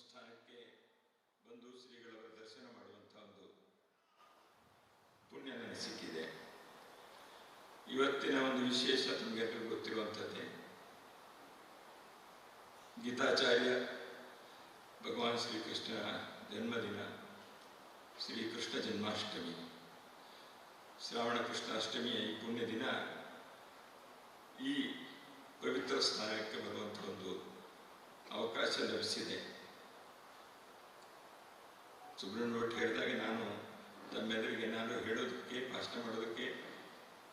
ಸ್ಥಾನಕ್ಕೆ ಬಂದು ಶ್ರೀಗಳವರ ದರ್ಶನ ಮಾಡುವಂಥ ಒಂದು ಪುಣ್ಯ ನನಗೆ ಸಿಕ್ಕಿದೆ. ಇವತ್ತಿನ ಒಂದು ವಿಶೇಷ ತಮಗೆ ಗೊತ್ತಿರುವಂಥದ್ದೇ, ಗೀತಾಚಾರ್ಯ ಭಗವಾನ್ ಶ್ರೀಕೃಷ್ಣನ ಜನ್ಮದಿನ ಶ್ರೀಕೃಷ್ಣ ಜನ್ಮಾಷ್ಟಮಿ. ಶ್ರಾವಣ ಕೃಷ್ಣಾಷ್ಟಮಿಯ ಈ ಪುಣ್ಯ ದಿನ ಈ ಪವಿತ್ರ ಸ್ಥಾನಕ್ಕೆ ಬರುವಂಥ ಒಂದು ಅವಕಾಶ ಲಭಿಸಿದೆ. ಸುಬ್ರಹ್ಮಣ್ಯ ಹೇಳಿದಾಗ ನಾನು ತಮ್ಮೆಲ್ಲರಿಗೆ ಏನಾದರೂ ಹೇಳೋದಕ್ಕೆ, ಭಾಷಣ ಮಾಡೋದಕ್ಕೆ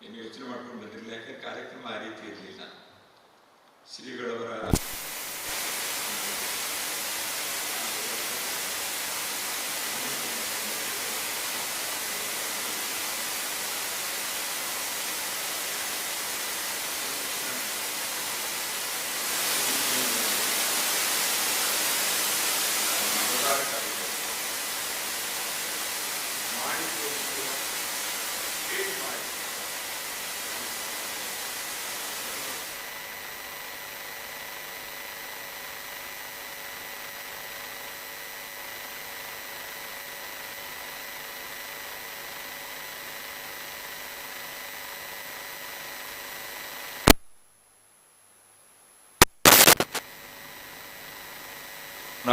ಏನು ಯೋಚನೆ ಮಾಡ್ಕೊಂಡು ಬಂದಿರಲಿಲ್ಲ. ಯಾಕಂದ್ರೆ ಕಾರ್ಯಕ್ರಮ ಆ ರೀತಿ ಇರಲಿಲ್ಲ. ಶ್ರೀಗಳವರ ಅವತಾರ ಕಾರ್ಯಕ್ರಮ ಮಾಡಿ ತೋರಿಸುವ ಹೇಳಿ ಮಾಡಿ ನಾಂ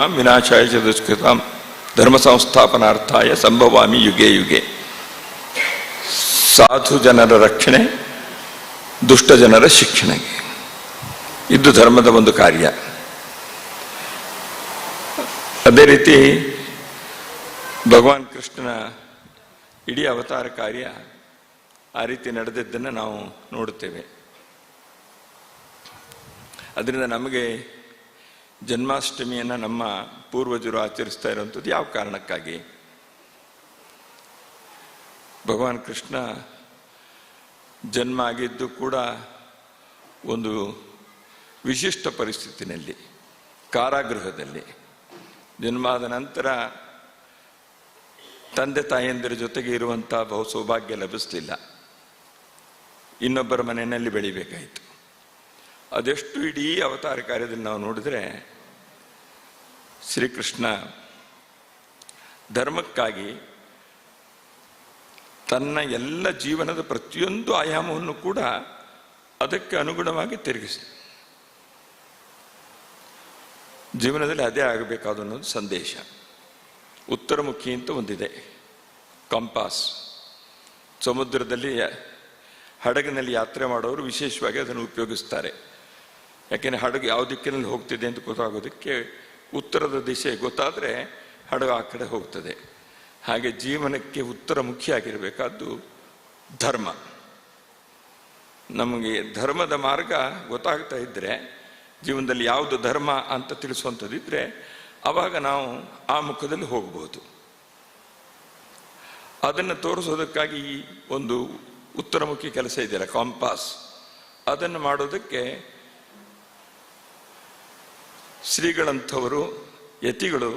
ವಿನಾಶಾಯ ಚತುಷ್ಕೃತಾಂ ಧರ್ಮ ಸಂಸ್ಥಾಪನಾರ್ಥಾಯ ಸಂಭವಾಮಿ ಯುಗೆ ಯುಗೆ. ಸಾಧು ಜನರ ರಕ್ಷಣೆ, ದುಷ್ಟ ಜನರ ಶಿಕ್ಷಣೆಗೆ ಇದು ಧರ್ಮದ ಒಂದು ಕಾರ್ಯ. ಅದೇ ರೀತಿ ಭಗವಾನ್ ಕೃಷ್ಣನ ಇಡೀ ಅವತಾರ ಕಾರ್ಯ ಆ ರೀತಿ ನಡೆದಿದ್ದನ್ನು ನಾವು ನೋಡುತ್ತೇವೆ. ಅದರಿಂದ ನಮಗೆ ಜನ್ಮಾಷ್ಟಮಿಯನ್ನು ನಮ್ಮ ಪೂರ್ವಜರು ಆಚರಿಸ್ತಾ ಇರುವಂಥದ್ದು ಯಾವ ಕಾರಣಕ್ಕಾಗಿ? ಭಗವಾನ್ ಕೃಷ್ಣ ಜನ್ಮ ಆಗಿದ್ದು ಕೂಡ ಒಂದು ವಿಶಿಷ್ಟ ಪರಿಸ್ಥಿತಿನಲ್ಲಿ, ಕಾರಾಗೃಹದಲ್ಲಿ. ಜನ್ಮ ಆದ ನಂತರ ತಂದೆ ತಾಯಿಯಂದಿರ ಜೊತೆಗೆ ಇರುವಂಥ ಬಹು ಸೌಭಾಗ್ಯ ಲಭಿಸಲಿಲ್ಲ. ಇನ್ನೊಬ್ಬರ ಮನೆಯಲ್ಲಿ ಬೆಳಿಬೇಕಾಯಿತು. ಅದೆಷ್ಟು ಇಡೀ ಅವತಾರ ಕಾರ್ಯದಲ್ಲಿ ನಾವು ನೋಡಿದ್ರೆ ಶ್ರೀಕೃಷ್ಣ ಧರ್ಮಕ್ಕಾಗಿ ತನ್ನ ಎಲ್ಲ ಜೀವನದ ಪ್ರತಿಯೊಂದು ಆಯಾಮವನ್ನು ಕೂಡ ಅದಕ್ಕೆ ಅನುಗುಣವಾಗಿ ತಿರುಗಿಸಿ ಜೀವನದಲ್ಲಿ ಅದೇ ಆಗಬೇಕಾದ ಅನ್ನೋದು ಸಂದೇಶ. ಉತ್ತರಮುಖಿ ಅಂತ ಒಂದಿದೆ. ಕಂಪಾಸ್. ಸಮುದ್ರದಲ್ಲಿ ಹಡಗಿನಲ್ಲಿ ಯಾತ್ರೆ ಮಾಡೋರು ವಿಶೇಷವಾಗಿ ಅದನ್ನು ಉಪಯೋಗಿಸ್ತಾರೆ. ಯಾಕೆಂದರೆ ಹಡಗು ಯಾವ ದಿಕ್ಕಿನಲ್ಲಿ ಹೋಗ್ತಿದೆ ಅಂತ ಗೊತ್ತಾಗೋದಕ್ಕೆ ಉತ್ತರದ ದಿಶೆ ಗೊತ್ತಾದರೆ ಹಡಗು ಆ ಕಡೆ ಹೋಗ್ತದೆ. ಹಾಗೆ ಜೀವನಕ್ಕೆ ಉತ್ತರ ಮುಖ್ಯ ಆಗಿರಬೇಕಾದ್ದು ಧರ್ಮ. ನಮಗೆ ಧರ್ಮದ ಮಾರ್ಗ ಗೊತ್ತಾಗ್ತಾ ಇದ್ದರೆ ಜೀವನದಲ್ಲಿ ಯಾವುದು ಧರ್ಮ ಅಂತ ತಿಳಿಸುವಂಥದ್ದಿದ್ರೆ ಆವಾಗ ನಾವು ಆ ಮುಖದಲ್ಲಿ ಹೋಗ್ಬೋದು. ಅದನ್ನು ತೋರಿಸೋದಕ್ಕಾಗಿ ಒಂದು ಉತ್ತರಮುಖಿ ಕೆಲಸ ಇದೆಯಲ್ಲ, ಕಾಂಪಾಸ್. ಅದನ್ನು ಮಾಡೋದಕ್ಕೆ ಶ್ರೀಗಳಂಥವರು, ಯತಿಗಳು,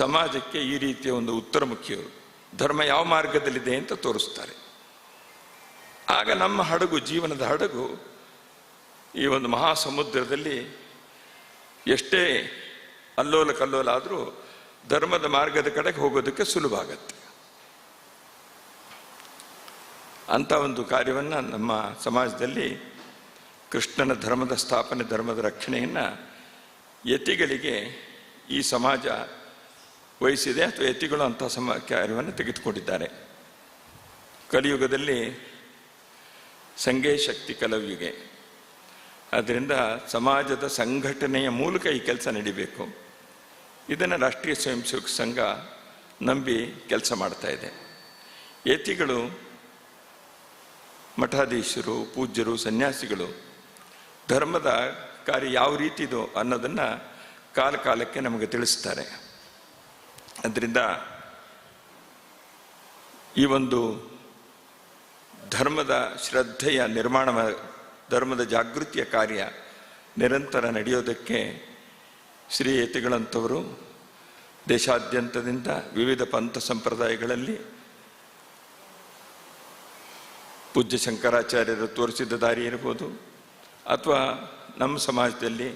ಸಮಾಜಕ್ಕೆ ಈ ರೀತಿಯ ಒಂದು ಉತ್ತರ ಮುಖ್ಯರು ಧರ್ಮ ಯಾವ ಮಾರ್ಗದಲ್ಲಿದೆ ಅಂತ ತೋರಿಸ್ತಾರೆ. ಆಗ ನಮ್ಮ ಹಡಗು, ಜೀವನದ ಹಡಗು, ಈ ಒಂದು ಮಹಾಸಮುದ್ರದಲ್ಲಿ ಎಷ್ಟೇ ಅಲ್ಲೋಲ ಕಲ್ಲೋಲ ಆದರೂ ಧರ್ಮದ ಮಾರ್ಗದ ಕಡೆಗೆ ಹೋಗೋದಕ್ಕೆ ಸುಲಭ ಆಗತ್ತೆ ಅಂಥ ಒಂದು ಕಾರ್ಯವನ್ನು ನಮ್ಮ ಸಮಾಜದಲ್ಲಿ ಕೃಷ್ಣನ ಧರ್ಮದ ಸ್ಥಾಪನೆ, ಧರ್ಮದ ರಕ್ಷಣೆಯನ್ನು ಯತಿಗಳಿಗೆ ಈ ಸಮಾಜ ವಹಿಸಿದೆ ಅಥವಾ ಯತಿಗಳು ಅಂಥ ಸಮ ಕಾರ್ಯವನ್ನು ತೆಗೆದುಕೊಂಡಿದ್ದಾರೆ. ಕಲಿಯುಗದಲ್ಲಿ ಸಂಘೇ ಶಕ್ತಿ ಕಲವಿಗೆ. ಆದ್ದರಿಂದ ಸಮಾಜದ ಸಂಘಟನೆಯ ಮೂಲಕ ಈ ಕೆಲಸ ನಡಿಬೇಕು. ಇದನ್ನು ರಾಷ್ಟ್ರೀಯ ಸ್ವಯಂ ಸೇವಕ ಸಂಘ ನಂಬಿ ಕೆಲಸ ಮಾಡ್ತಾ ಇದೆ. ಎತಿಗಳು ಮಠಾಧೀಶರು, ಪೂಜ್ಯರು, ಸನ್ಯಾಸಿಗಳು ಧರ್ಮದ ಕಾರ್ಯ ಯಾವ ರೀತಿದು ಅನ್ನೋದನ್ನು ಕಾಲ ಕಾಲಕ್ಕೆ ನಮಗೆ ತಿಳಿಸ್ತಾರೆ. ಅದರಿಂದ ಈ ಒಂದು ಧರ್ಮದ ಶ್ರದ್ಧೆಯ ನಿರ್ಮಾಣ ಧರ್ಮದ ಜಾಗೃತಿಯ ಕಾರ್ಯ ನಿರಂತರ ನಡೆಯೋದಕ್ಕೆ ಶ್ರೀ ಯತಿಗಳಂಥವರು ದೇಶಾದ್ಯಂತದಿಂದ ವಿವಿಧ ಪಂಥ ಸಂಪ್ರದಾಯಗಳಲ್ಲಿ ಪೂಜ್ಯ ಶಂಕರಾಚಾರ್ಯರು ತೋರಿಸಿದ ದಾರಿ ಇರ್ಬೋದು, ಅಥವಾ ನಮ್ಮ ಸಮಾಜದಲ್ಲಿ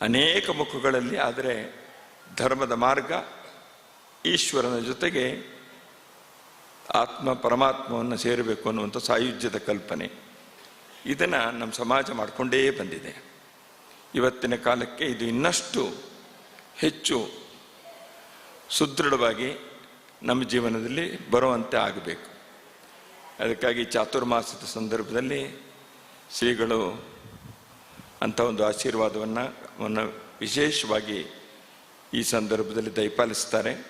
ಅನೇಕ ಮುಖಗಳಲ್ಲಿ ಆದರೆ ಧರ್ಮದ ಮಾರ್ಗ ಈಶ್ವರನ ಜೊತೆಗೆ ಆತ್ಮ ಪರಮಾತ್ಮವನ್ನು ಸೇರಬೇಕು ಅನ್ನುವಂಥ ಸಾಯುಜ್ಯದ ಕಲ್ಪನೆ. ಇದನ್ನು ನಮ್ಮ ಸಮಾಜ ಮಾಡಿಕೊಂಡೇ ಬಂದಿದೆ. ಇವತ್ತಿನ ಕಾಲಕ್ಕೆ ಇದು ಇನ್ನಷ್ಟು ಹೆಚ್ಚು ಸುದೃಢವಾಗಿ ನಮ್ಮ ಜೀವನದಲ್ಲಿ ಬರುವಂತೆ ಆಗಬೇಕು. ಅದಕ್ಕಾಗಿ ಚಾತುರ್ಮಾಸದ ಸಂದರ್ಭದಲ್ಲಿ ಶ್ರೀಗಳು ಅಂಥ ಒಂದು ಆಶೀರ್ವಾದವನ್ನು, ಅವನ್ನ ವಿಶೇಷವಾಗಿ ಈ ಸಂದರ್ಭದಲ್ಲಿ ದಯಪಾಲಿಸ್ತಾರೆ.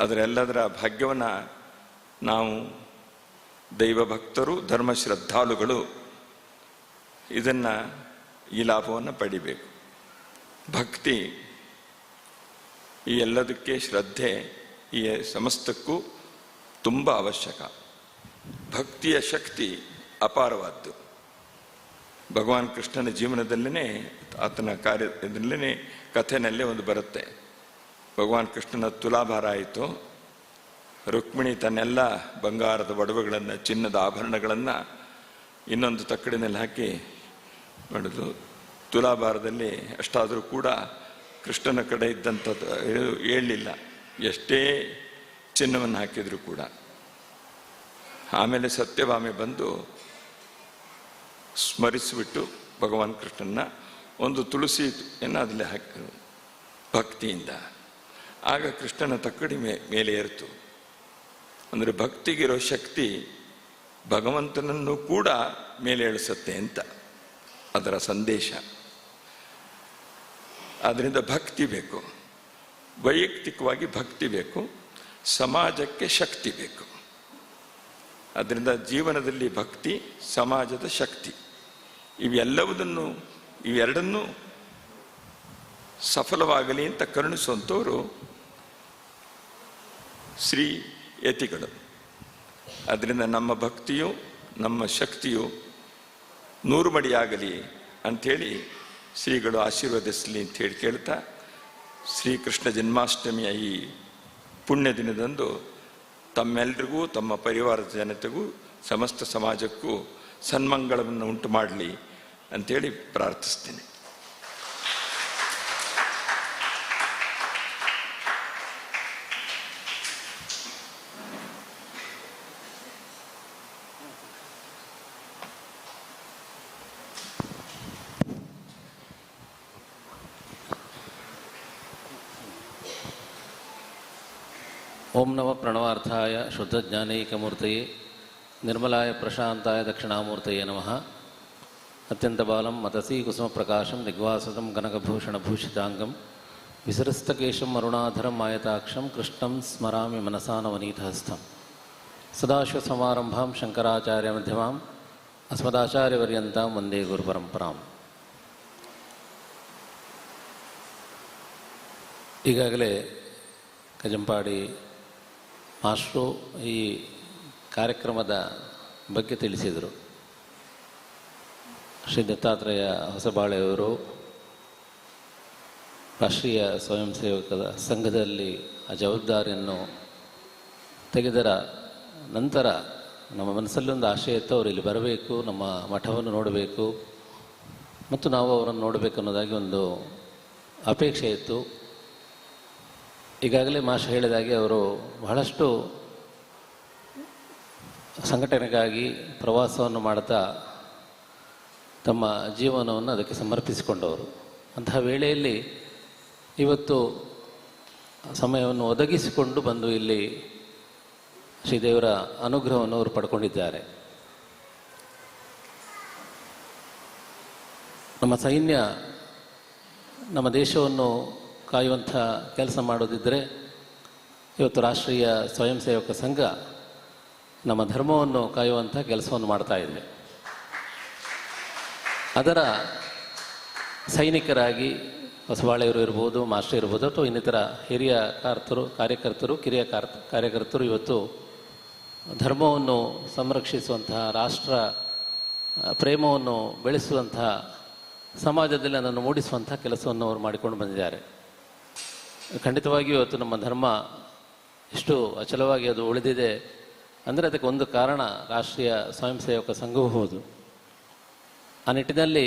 ಅದರೆಲ್ಲದರ ಭಾಗ್ಯವನ್ನು ನಾವು ದೈವ ಭಕ್ತರು, ಧರ್ಮ ಶ್ರದ್ಧಾಳುಗಳು ಇದನ್ನು ಈ ಲಾಭವನ್ನು ಪಡಿಬೇಕು. ಭಕ್ತಿ ಈ ಎಲ್ಲದಕ್ಕೆ ಶ್ರದ್ಧೆ ಈ ಸಮಸ್ತಕ್ಕೂ ತುಂಬ ಅವಶ್ಯಕ. ಭಕ್ತಿಯ ಶಕ್ತಿ ಅಪಾರವಾದ್ದು. ಭಗವಾನ್ ಕೃಷ್ಣನ ಜೀವನದಲ್ಲೇ ಆತನ ಕಾರ್ಯದಲ್ಲೇ ಕಥೆನಲ್ಲೇ ಒಂದು ಬರುತ್ತೆ. ಭಗವಾನ್ ಕೃಷ್ಣನ ತುಲಾಭಾರ ಆಯಿತು. ರುಕ್ಮಿಣಿ ತನ್ನೆಲ್ಲ ಬಂಗಾರದ ಒಡವೆಗಳನ್ನು, ಚಿನ್ನದ ಆಭರಣಗಳನ್ನು ಇನ್ನೊಂದು ತಕ್ಕಡಿನಲ್ಲಿ ಹಾಕಿ ಮಾಡಿದ್ರು ತುಲಾಭಾರದಲ್ಲಿ ಅಷ್ಟಾದರೂ ಕೂಡ ಕೃಷ್ಣನ ಕಡೆ ಇದ್ದಂಥದ್ದು ಹೇಳಲಿಲ್ಲ. ಎಷ್ಟೇ ಚಿನ್ನವನ್ನು ಹಾಕಿದರೂ ಕೂಡ. ಆಮೇಲೆ ಸತ್ಯಭಾಮೆ ಬಂದು ಸ್ಮರಿಸಿಬಿಟ್ಟು ಭಗವಾನ್ ಕೃಷ್ಣನ ಒಂದು ತುಳಸಿ ಅದರಲ್ಲಿ ಹಾಕಿ, ಭಕ್ತಿಯಿಂದ. ಆಗ ಕೃಷ್ಣನ ತಕ್ಕಡಿ ಮೇ, ಮೇಲೆ ಏರಿತು. ಅಂದರೆ ಭಕ್ತಿಗಿರೋ ಶಕ್ತಿ ಭಗವಂತನನ್ನು ಕೂಡ ಮೇಲೆ ಏಳಿಸುತ್ತೆ ಅಂತ ಅದರ ಸಂದೇಶ. ಆದ್ದರಿಂದ ಭಕ್ತಿ ಬೇಕು. ವೈಯಕ್ತಿಕವಾಗಿ ಭಕ್ತಿ ಬೇಕು. ಸಮಾಜಕ್ಕೆ ಶಕ್ತಿ ಬೇಕು. ಅದರಿಂದ ಜೀವನದಲ್ಲಿ ಭಕ್ತಿ, ಸಮಾಜದ ಶಕ್ತಿ. ಇವೆಲ್ಲವುದನ್ನು, ಇವೆರಡನ್ನೂ ಸಫಲವಾಗಲಿ ಅಂತ ಕರುಣಿಸುವಂಥವರು ಶ್ರೀ ಯತಿಗಳು. ಅದರಿಂದ ನಮ್ಮ ಭಕ್ತಿಯು, ನಮ್ಮ ಶಕ್ತಿಯು ನೂರು ಮಡಿಯಾಗಲಿ ಅಂಥೇಳಿ ಶ್ರೀಗಳು ಆಶೀರ್ವದಿಸಲಿ ಅಂತ ಹೇಳಿ ಕೇಳ್ತಾ, ಶ್ರೀಕೃಷ್ಣ ಜನ್ಮಾಷ್ಟಮಿಯ ಈ ಪುಣ್ಯ ದಿನದಂದು ತಮ್ಮೆಲ್ಲರಿಗೂ ತಮ್ಮ ಪರಿವಾರದ ಜನತೆಗೂ, ಸಮಸ್ತ ಸಮಾಜಕ್ಕೂ ಸನ್ಮಂಗಳವನ್ನು ಉಂಟು ಮಾಡಲಿ ಅಂಥೇಳಿ ಪ್ರಾರ್ಥಿಸ್ತೇನೆ. ಓಂ ನಮ ಪ್ರಣವಾರ್ಥಾಯ ಶುದ್ಧಜ್ಞಾನೈಕಮೂರ್ತಯೇ ನಿರ್ಮಲಾಯ ಪ್ರಶಾಂತಾಯ ದಕ್ಷಿಣಾಮೂರ್ತಯೇ ನಮಃ ಅತ್ಯಂತ ಬಾಲಂ ಮತಸಿ ಕುಸುಮಪ್ರಕಾಶಂ ದಿಗ್ವಾಸದಂ ಗನಕಭೂಷಣಭೂಷಿತಾಂಗಂ ವಿಸೃಸ್ತಕೇಶಂ ಅರುಣಾಧರಂ ಆಯತಾಕ್ಷಂ ಕೃಷ್ಣಂ ಸ್ಮರಾಮಿ ಮನಸಾನವನೀತಹಸ್ಥಂ ಸದಾಶಿವಸಮಾರಂಭಾಂ ಶಂಕರಾಚಾರ್ಯ ಮಧ್ಯಮಾಂ ಅಸ್ಮದಾಚಾರ್ಯವರ್ಯಂತಾಂ ವಂದೇ ಗುರುಪರಂಪರಾಂ ಈಗಾಗಲೇ ಕಜಂಪಾಡಿ ಮಾಸ್ಟ್ರು ಈ ಕಾರ್ಯಕ್ರಮದ ಬಗ್ಗೆ ತಿಳಿಸಿದರು. ಶ್ರೀ ದತ್ತಾತ್ರೇಯ ಹೊಸಬಾಳೆಯವರು ರಾಷ್ಟ್ರೀಯ ಸ್ವಯಂ ಸೇವಕರ ಸಂಘದಲ್ಲಿ ಆ ಜವಾಬ್ದಾರಿಯನ್ನು ತೆಗೆದರ ನಂತರ ನಮ್ಮ ಮನಸ್ಸಲ್ಲಿ ಒಂದು ಆಶಯ ಇತ್ತು, ಅವರು ಇಲ್ಲಿ ಬರಬೇಕು, ನಮ್ಮ ಮಠವನ್ನು ನೋಡಬೇಕು ಮತ್ತು ನಾವು ಅವರನ್ನು ನೋಡಬೇಕು ಅನ್ನೋದಾಗಿ ಒಂದು ಅಪೇಕ್ಷೆ ಇತ್ತು. ಈಗಾಗಲೇ ಮಾಷ ಹೇಳಿದಾಗೆ ಅವರು ಬಹಳಷ್ಟು ಸಂಘಟನೆಗಾಗಿ ಪ್ರವಾಸವನ್ನು ಮಾಡ್ತಾ ತಮ್ಮ ಜೀವನವನ್ನು ಅದಕ್ಕೆ ಸಮರ್ಪಿಸಿಕೊಂಡವರು. ಅಂತಹ ವೇಳೆಯಲ್ಲಿ ಇವತ್ತು ಸಮಯವನ್ನು ಒದಗಿಸಿಕೊಂಡು ಬಂದು ಇಲ್ಲಿ ಶ್ರೀದೇವರ ಅನುಗ್ರಹವನ್ನು ಅವರು ಪಡ್ಕೊಂಡಿದ್ದಾರೆ. ನಮ್ಮ ಸೈನ್ಯ ನಮ್ಮ ದೇಶವನ್ನು ಕಾಯುವಂಥ ಕೆಲಸ ಮಾಡೋದಿದ್ದರೆ ಇವತ್ತು ರಾಷ್ಟ್ರೀಯ ಸ್ವಯಂ ಸೇವಕ ಸಂಘ ನಮ್ಮ ಧರ್ಮವನ್ನು ಕಾಯುವಂಥ ಕೆಲಸವನ್ನು ಮಾಡ್ತಾ ಇದ್ದೆ ಅದರ ಸೈನಿಕರಾಗಿ ಹೊಸಬಾಳೆಯವರು ಇರ್ಬೋದು, ಮಾಸ್ಟರ್ ಇರ್ಬೋದು, ಅಥವಾ ಇನ್ನಿತರ ಹಿರಿಯ ಕಾರ್ತರು, ಕಾರ್ಯಕರ್ತರು, ಕಿರಿಯ ಕಾರ್, ಕಾರ್ಯಕರ್ತರು ಇವತ್ತು ಧರ್ಮವನ್ನು ಸಂರಕ್ಷಿಸುವಂತಹ ರಾಷ್ಟ್ರ ಪ್ರೇಮವನ್ನು ಬೆಳೆಸುವಂತಹ ಸಮಾಜದಲ್ಲಿ ಅದನ್ನು ಮೂಡಿಸುವಂಥ ಕೆಲಸವನ್ನು ಅವರು ಮಾಡಿಕೊಂಡು ಬಂದಿದ್ದಾರೆ. ಖಂಡಿತವಾಗಿಯೂ ಇವತ್ತು ನಮ್ಮ ಧರ್ಮ ಎಷ್ಟು ಅಚಲವಾಗಿ ಅದು ಉಳಿದಿದೆ ಅಂದರೆ ಅದಕ್ಕೆ ಒಂದು ಕಾರಣ ರಾಷ್ಟ್ರೀಯ ಸ್ವಯಂ ಸೇವಕ ಸಂಘವೂ ಹೌದು. ಆ ನಿಟ್ಟಿನಲ್ಲಿ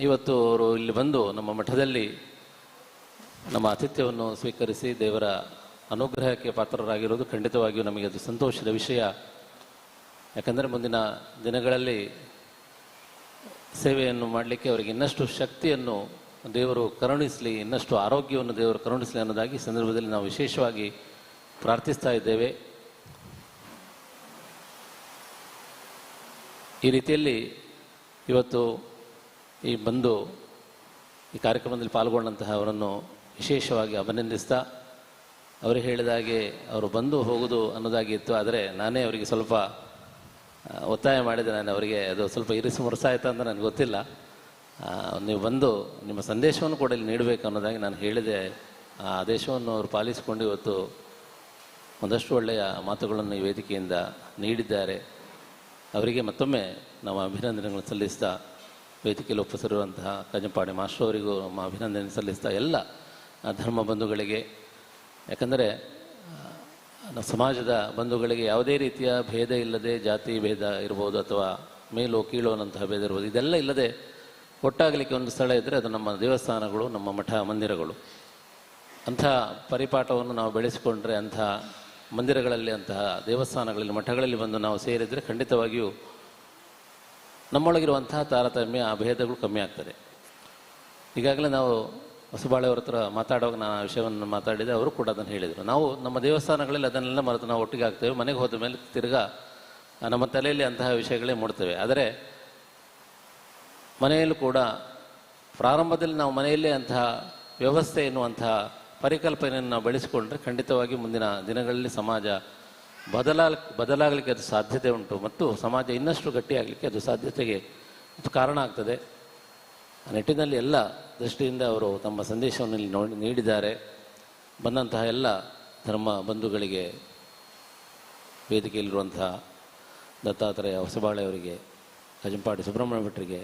ಇವತ್ತು ಅವರು ಇಲ್ಲಿ ಬಂದು ನಮ್ಮ ಮಠದಲ್ಲಿ ನಮ್ಮ ಆತಿಥ್ಯವನ್ನು ಸ್ವೀಕರಿಸಿ ದೇವರ ಅನುಗ್ರಹಕ್ಕೆ ಪಾತ್ರರಾಗಿರೋದು ಖಂಡಿತವಾಗಿಯೂ ನಮಗೆ ಅದು ಸಂತೋಷದ ವಿಷಯ. ಯಾಕಂದರೆ ಮುಂದಿನ ದಿನಗಳಲ್ಲಿ ಸೇವೆಯನ್ನು ಮಾಡಲಿಕ್ಕೆ ಅವರಿಗೆ ಇನ್ನಷ್ಟು ಶಕ್ತಿಯನ್ನು ದೇವರು ಕರುಣಿಸಲಿ, ಇನ್ನಷ್ಟು ಆರೋಗ್ಯವನ್ನು ದೇವರು ಕರುಣಿಸಲಿ ಅನ್ನೋದಾಗಿ ಸಂದರ್ಭದಲ್ಲಿ ನಾವು ವಿಶೇಷವಾಗಿ ಪ್ರಾರ್ಥಿಸ್ತಾ ಇದ್ದೇವೆ. ಈ ರೀತಿಯಲ್ಲಿ ಇವತ್ತು ಈ ಬಂದು ಈ ಕಾರ್ಯಕ್ರಮದಲ್ಲಿ ಪಾಲ್ಗೊಂಡಂತಹ ಅವರನ್ನು ವಿಶೇಷವಾಗಿ ಅಭಿನಂದಿಸ್ತಾ, ಅವರು ಹೇಳಿದ ಹಾಗೆ ಅವರು ಬಂದು ಹೋಗುದು ಅನ್ನೋದಾಗಿತ್ತು ಆದರೆ ನಾನೇ ಅವರಿಗೆ ಸ್ವಲ್ಪ ಒತ್ತಾಯ ಮಾಡಿದೆ. ನಾನು ಅವರಿಗೆ ಅದು ಸ್ವಲ್ಪ ಇರಿಸು ಮುರುಸಾಯ್ತು ಅಂತ ನನಗೆ ಗೊತ್ತಿಲ್ಲ. ನೀವು ಬಂದು ನಿಮ್ಮ ಸಂದೇಶವನ್ನು ಕೂಡ ಇಲ್ಲಿ ನೀಡಬೇಕು ಅನ್ನೋದಾಗಿ ನಾನು ಹೇಳಿದೆ. ಆ ಆದೇಶವನ್ನು ಅವರು ಪಾಲಿಸಿಕೊಂಡು ಇವತ್ತು ಒಂದಷ್ಟು ಒಳ್ಳೆಯ ಮಾತುಗಳನ್ನು ಈ ವೇದಿಕೆಯಿಂದ ನೀಡಿದ್ದಾರೆ. ಅವರಿಗೆ ಮತ್ತೊಮ್ಮೆ ನಾವು ಅಭಿನಂದನೆಗಳನ್ನು ಸಲ್ಲಿಸ್ತಾ, ವೇದಿಕೆಯಲ್ಲಿ ಒಪ್ಪಿಸಿರುವಂತಹ ಕಜಂಪಾಡಿ ಮಾಸ್ಟರ್ ಅವರಿಗೂ ನಮ್ಮ ಅಭಿನಂದನೆ ಸಲ್ಲಿಸ್ತಾ ಎಲ್ಲ ಧರ್ಮ ಬಂಧುಗಳಿಗೆ. ಯಾಕಂದರೆ, ನಮ್ಮ ಸಮಾಜದ ಬಂಧುಗಳಿಗೆ ಯಾವುದೇ ರೀತಿಯ ಭೇದ ಇಲ್ಲದೆ ಜಾತಿ ಭೇದ ಇರ್ಬೋದು ಅಥವಾ ಮೇಲೋ ಕೀಳೋ ಅನ್ನೋಂತಹ ಭೇದ ಇರ್ಬೋದು, ಇದೆಲ್ಲ ಇಲ್ಲದೆ ಒಟ್ಟಾಗಲಿಕ್ಕೆ ಒಂದು ಸ್ಥಳ ಇದ್ದರೆ ಅದು ನಮ್ಮ ದೇವಸ್ಥಾನಗಳು, ನಮ್ಮ ಮಠ ಮಂದಿರಗಳು. ಅಂಥ ಪರಿಪಾಠವನ್ನು ನಾವು ಬೆಳೆಸಿಕೊಂಡ್ರೆ ಅಂಥ ಮಂದಿರಗಳಲ್ಲಿ ಅಂತಹ ದೇವಸ್ಥಾನಗಳಲ್ಲಿ, ಮಠಗಳಲ್ಲಿ ಬಂದು ನಾವು ಸೇರಿದರೆ ಖಂಡಿತವಾಗಿಯೂ ನಮ್ಮೊಳಗಿರುವಂತಹ ತಾರತಮ್ಯ ಆ ಭೇದಗಳು ಕಮ್ಮಿ ಆಗ್ತದೆ. ಈಗಾಗಲೇ ನಾವು ಹೊಸಬಾಳೆಯವ್ರ ಹತ್ರ ಮಾತಾಡುವಾಗ ನಾನು ಆ ವಿಷಯವನ್ನು ಮಾತಾಡಿದೆ, ಅವರು ಕೂಡ ಅದನ್ನು ಹೇಳಿದರು. ನಾವು ನಮ್ಮ ದೇವಸ್ಥಾನಗಳಲ್ಲಿ ಅದನ್ನೆಲ್ಲ ಮರೆತು ನಾವು ಒಟ್ಟಿಗೆ ಆಗ್ತೇವೆ, ಮನೆಗೆ ಹೋದ ಮೇಲೆ ತಿರ್ಗಾ ನಮ್ಮ ತಲೆಯಲ್ಲಿ ಅಂತಹ ವಿಷಯಗಳೇ ಮೂಡ್ತವೆ. ಆದರೆ ಮನೆಯಲ್ಲೂ ಕೂಡ ಪ್ರಾರಂಭದಲ್ಲಿ ನಾವು ಮನೆಯಲ್ಲೇ ಅಂತಹ ವ್ಯವಸ್ಥೆ ಎನ್ನುವಂತಹ ಪರಿಕಲ್ಪನೆಯನ್ನು ನಾವು ಬೆಳೆಸಿಕೊಂಡ್ರೆ ಖಂಡಿತವಾಗಿ ಮುಂದಿನ ದಿನಗಳಲ್ಲಿ ಸಮಾಜ ಬದಲಾಗ, ಬದಲಾಗಲಿಕ್ಕೆ ಅದು ಸಾಧ್ಯತೆ ಉಂಟು ಮತ್ತು ಸಮಾಜ ಇನ್ನಷ್ಟು ಗಟ್ಟಿಯಾಗಲಿಕ್ಕೆ ಅದು ಸಾಧ್ಯತೆಗೆ ಕಾರಣ ಆಗ್ತದೆ. ಆ ನಿಟ್ಟಿನಲ್ಲಿ ಎಲ್ಲ ದೃಷ್ಟಿಯಿಂದ ಅವರು ತಮ್ಮ ಸಂದೇಶವನ್ನು ಇಲ್ಲಿ ನೋಡಿ, ನೀಡಿದ್ದಾರೆ. ಬಂದಂತಹ ಎಲ್ಲ ಧರ್ಮ ಬಂಧುಗಳಿಗೆ, ವೇದಿಕೆಯಲ್ಲಿರುವಂತಹ ದತ್ತಾತ್ರೇಯ ಹೊಸಬಾಳೆಯವರಿಗೆ ಕಜಂಪಾಡಿ ಸುಬ್ರಹ್ಮಣ್ಯ ಭಟ್ರಿಗೆ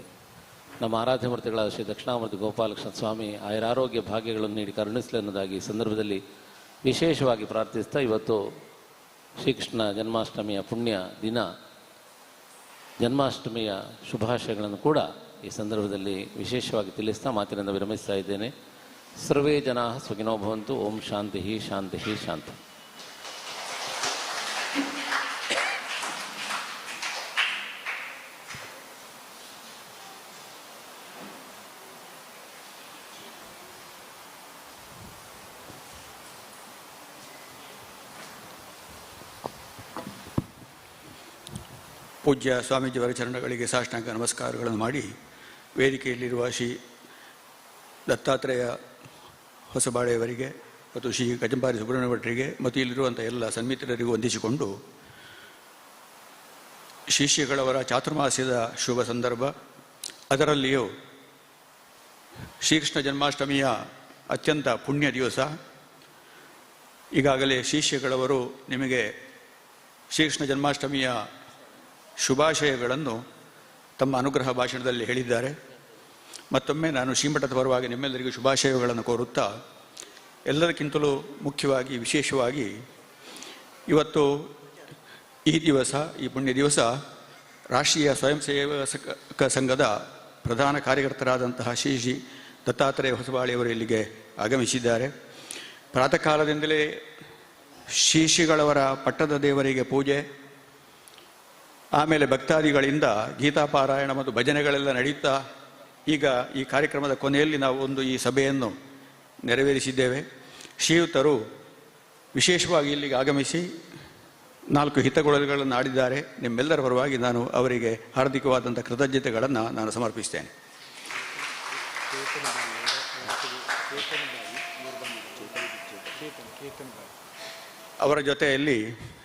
ನಮ್ಮ ಆರಾಧ್ಯ ಮೂರ್ತಿಗಳಾದ ಶ್ರೀ ದಕ್ಷಿಣಾಮೂರ್ತಿ ಗೋಪಾಲಕೃಷ್ಣ ಸ್ವಾಮಿ ಆಯುರಾರೋಗ್ಯ ಭಾಗ್ಯಗಳನ್ನು ನೀಡಿ ಕರುಣಿಸಲಿ ಅನ್ನೋದಾಗಿ ಈ ಸಂದರ್ಭದಲ್ಲಿ ವಿಶೇಷವಾಗಿ ಪ್ರಾರ್ಥಿಸ್ತಾ ಇವತ್ತು ಶ್ರೀಕೃಷ್ಣ ಜನ್ಮಾಷ್ಟಮಿಯ ಪುಣ್ಯ ದಿನ, ಜನ್ಮಾಷ್ಟಮಿಯ ಶುಭಾಶಯಗಳನ್ನು ಕೂಡ ಈ ಸಂದರ್ಭದಲ್ಲಿ ವಿಶೇಷವಾಗಿ ತಿಳಿಸ್ತಾ ಮಾತಿನಿಂದ ವಿರಮಿಸ್ತಾ ಇದ್ದೇನೆ. ಸರ್ವೇ ಜನ ಸುಖಿನೋ ಭವಂತು, ಓಂ ಶಾಂತಿ ಶಾಂತಿ ಶಾಂತಿ. ಪೂಜ್ಯ ಸ್ವಾಮೀಜಿಯವರ ಚರಣಗಳಿಗೆ ಸಾಷ್ಟಾಂಗ ನಮಸ್ಕಾರಗಳನ್ನು ಮಾಡಿ ವೇದಿಕೆಯಲ್ಲಿರುವ ಶ್ರೀ ದತ್ತಾತ್ರೇಯ ಹೊಸಬಾಳೆಯವರಿಗೆ ಮತ್ತು ಶ್ರೀ ಕಜಂಬಾರಿ ಸುಬ್ರಹ್ಮಣ್ಯ ಭಟ್ರಿಗೆ ಮತ್ತು ಇಲ್ಲಿರುವಂಥ ಎಲ್ಲ ಸನ್ಮಿತ್ರರಿಗೂ ವಂದಿಸಿಕೊಂಡು ಶಿಷ್ಯಗಳವರ ಚಾತುರ್ಮಾಸ್ಯದ ಶುಭ ಸಂದರ್ಭ. ಅದರಲ್ಲಿಯೂ ಶ್ರೀಕೃಷ್ಣ ಜನ್ಮಾಷ್ಟಮಿಯ ಅತ್ಯಂತ ಪುಣ್ಯ ದಿವಸ. ಈಗಾಗಲೇ ಶಿಷ್ಯಗಳವರು ನಿಮಗೆ ಶ್ರೀಕೃಷ್ಣ ಜನ್ಮಾಷ್ಟಮಿಯ ಶುಭಾಶಯಗಳನ್ನು ತಮ್ಮ ಅನುಗ್ರಹ ಭಾಷಣದಲ್ಲಿ ಹೇಳಿದ್ದಾರೆ. ಮತ್ತೊಮ್ಮೆ ನಾನು ಶ್ರೀಮಠದ ಪರವಾಗಿ ನಿಮ್ಮೆಲ್ಲರಿಗೂ ಶುಭಾಶಯಗಳನ್ನು ಕೋರುತ್ತಾ, ಎಲ್ಲದಕ್ಕಿಂತಲೂ ಮುಖ್ಯವಾಗಿ, ವಿಶೇಷವಾಗಿ ಇವತ್ತು ಈ ದಿವಸ, ಈ ಪುಣ್ಯ ದಿವಸ ರಾಷ್ಟ್ರೀಯ ಸ್ವಯಂ ಸೇವಕ ಸಂಘದ ಪ್ರಧಾನ ಕಾರ್ಯಕರ್ತರಾದಂತಹ ಶ್ರೀ ಶ್ರೀ ದತ್ತಾತ್ರೇಯ ಹೊಸಬಾಳಿಯವರು ಇಲ್ಲಿಗೆ ಆಗಮಿಸಿದ್ದಾರೆ. ಪ್ರಾತಃ ಕಾಲದಿಂದಲೇ ಶ್ರೀಶ್ರೀಗಳವರ ಪಟ್ಟದ ದೇವರಿಗೆ ಪೂಜೆ ಆಮೇಲೆ ಭಕ್ತಾದಿಗಳಿಂದ ಗೀತಾಪಾರಾಯಣ ಮತ್ತು ಭಜನೆಗಳೆಲ್ಲ ನಡೆಯುತ್ತಾ ಈಗ ಈ ಕಾರ್ಯಕ್ರಮದ ಕೊನೆಯಲ್ಲಿ ನಾವು ಒಂದು ಈ ಸಭೆಯನ್ನು ನೆರವೇರಿಸಿದ್ದೇವೆ. ಶ್ರೀಯುತರು ವಿಶೇಷವಾಗಿ ಇಲ್ಲಿಗೆ ಆಗಮಿಸಿ ನಾಲ್ಕು ಹಿತಗೊಳಲುಗಳನ್ನು ಆಡಿದ್ದಾರೆ. ನಿಮ್ಮೆಲ್ಲರ ಪರವಾಗಿ ನಾನು ಅವರಿಗೆ ಹಾರ್ದಿಕವಾದಂಥ ಕೃತಜ್ಞತೆಗಳನ್ನು ನಾನು ಸಮರ್ಪಿಸ್ತೇನೆ. ಅವರ ಜೊತೆಯಲ್ಲಿ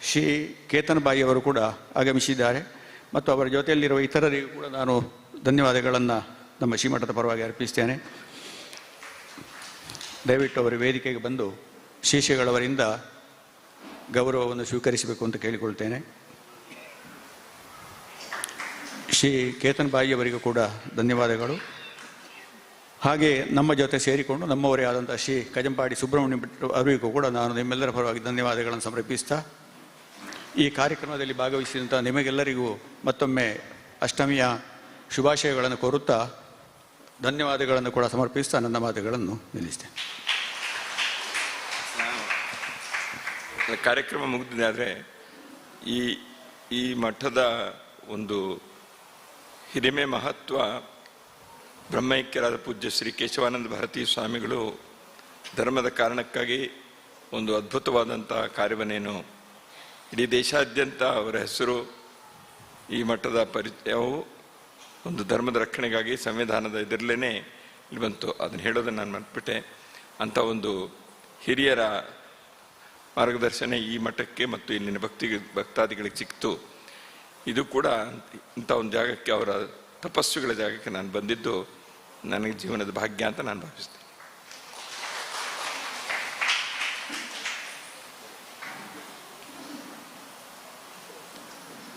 ಶ್ರೀ ಕೇತನ್ ಬಾಯಿ ಅವರು ಕೂಡ ಆಗಮಿಸಿದ್ದಾರೆ. ಮತ್ತು ಅವರ ಜೊತೆಯಲ್ಲಿರುವ ಇತರರಿಗೂ ಕೂಡ ನಾನು ಧನ್ಯವಾದಗಳನ್ನು ನಮ್ಮ ಶ್ರೀಮಠದ ಪರವಾಗಿ ಅರ್ಪಿಸ್ತೇನೆ. ದಯವಿಟ್ಟು ಅವರು ವೇದಿಕೆಗೆ ಬಂದು ಶಿಷ್ಯಗಳವರಿಂದ ಗೌರವವನ್ನು ಸ್ವೀಕರಿಸಬೇಕು ಅಂತ ಕೇಳಿಕೊಳ್ತೇನೆ. ಶ್ರೀ ಕೇತನ್ ಬಾಯಿಯವರಿಗೂ ಕೂಡ ಧನ್ಯವಾದಗಳು. ಹಾಗೆ ನಮ್ಮ ಜೊತೆ ಸೇರಿಕೊಂಡು ನಮ್ಮವರೇ ಆದಂಥ ಶ್ರೀ ಕಜಂಪಾಡಿ ಸುಬ್ರಹ್ಮಣ್ಯ ಅವರಿಗೂ ಕೂಡ ನಾನು ನಿಮ್ಮೆಲ್ಲರ ಪರವಾಗಿ ಧನ್ಯವಾದಗಳನ್ನು ಸಮರ್ಪಿಸ್ತಾ ಈ ಕಾರ್ಯಕ್ರಮದಲ್ಲಿ ಭಾಗವಹಿಸಿದಂಥ ನಿಮಗೆಲ್ಲರಿಗೂ ಮತ್ತೊಮ್ಮೆ ಅಷ್ಟಮಿಯ ಶುಭಾಶಯಗಳನ್ನು ಕೋರುತ್ತಾ ಧನ್ಯವಾದಗಳನ್ನು ಕೂಡ ಸಮರ್ಪಿಸ್ತಾ ನನ್ನ ಮಾತುಗಳನ್ನು ನಿಲ್ಲಿಸ್ತೇನೆ. ಕಾರ್ಯಕ್ರಮ ಮುಗಿದಿದೆ, ಆದರೆ ಈ ಈ ಮಠದ ಒಂದು ಹಿರಿಮೆ ಮಹತ್ವ, ಬ್ರಹ್ಮೈಕ್ಯರಾದ ಪೂಜ್ಯ ಶ್ರೀ ಕೇಶವಾನಂದ ಭಾರತೀ ಸ್ವಾಮಿಗಳು ಧರ್ಮದ ಕಾರಣಕ್ಕಾಗಿ ಒಂದು ಅದ್ಭುತವಾದಂಥ ಕಾರ್ಯವನ್ನೇನು ಇಡೀ ದೇಶಾದ್ಯಂತ ಅವರ ಹೆಸರು ಈ ಮಟ್ಟದ ಪರಿಚಯವು ಒಂದು ಧರ್ಮದ ರಕ್ಷಣೆಗಾಗಿ ಸಂವಿಧಾನದ ಇದರಲ್ಲೇ ಇಲ್ಲಿ ಬಂತು. ಅದನ್ನು ಹೇಳೋದನ್ನು ನಾನು ಮರ್ತ್ಬಿಟ್ಟೆ. ಅಂಥ ಒಂದು ಹಿರಿಯರ ಮಾರ್ಗದರ್ಶನ ಈ ಮಠಕ್ಕೆ ಮತ್ತು ಇಲ್ಲಿನ ಭಕ್ತಿ, ಭಕ್ತಾದಿಗಳಿಗೆ ಸಿಕ್ತು. ಇದು ಕೂಡ ಇಂಥ ಒಂದು ಜಾಗಕ್ಕೆ ಅವರ ತಪಸ್ಸುಗಳ ಜಾಗಕ್ಕೆ ನಾನು ಬಂದಿದ್ದು. ನನಗೆ ಜೀವನದ ಭಾಗ್ಯ ಅಂತ ನಾನು ಭಾವಿಸ್ತೇನೆ.